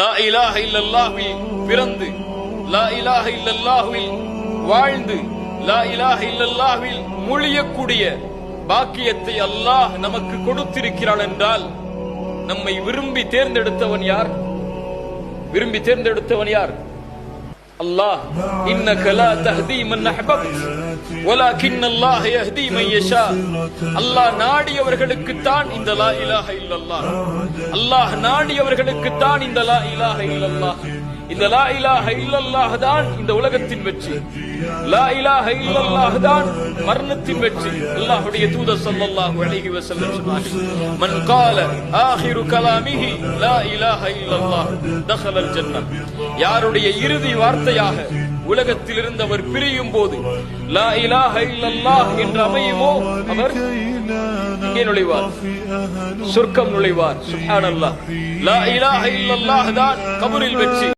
லா இலாஹ இல்லல்லாஹ்வில் பிறந்து லா இலாஹ இல்லல்லாஹ்வில் வாழ்ந்து லா இலாஹ இல்லல்லாஹ்வில் மொழியக்கூடிய பாக்கியத்தை அல்லாஹ் நமக்கு கொடுத்திருக்கிறான் என்றால் நம்மை விரும்பி தேர்ந்தெடுத்தவன் யார்? விரும்பி தேர்ந்தெடுத்தவன் யார்? அல்லாஹ் இன்னக லா தஹ்தி மன் அஹ்பப்த் வலாகின் அல்லாஹ் யஹ்தி மன் யஷா அல்லாஹ் நாடியவர்களுக்கு தான் இந்த லா இலாஹ இல்லல்லாஹ் அல்லாஹ் நாடியவர்களுக்கு தான் இந்த லா இலாஹ இல்லல்லாஹ் இந்த லா இலாஹ இல்லல்லாஹ் தான் இந்த உலகத்தின் வெற்றி லா இலாஹ இல்லல்லாஹ் தான் மரணத்தின் வெற்றி அல்லாஹ்வுடைய தூதர் ஸல்லல்லாஹு அலைஹி வஸல்லம் சொன்னார்கள் மன் قال آخر كلامه لا إله إلا الله دخل الجنة யாருடைய இறுதி வார்த்தையாக உலகத்தில் இருந்து அவர் பிரியும் போது லா இலாஹ இல்லல்லாஹ் என்று அமையுமோ? அவர் இங்கே நுழைவார். சொர்க்கம் நுழைவார். சுப்ஹானல்லாஹ். லா இலாஹ இல்லல்லாஹ் தான் கபரில் வெற்றி.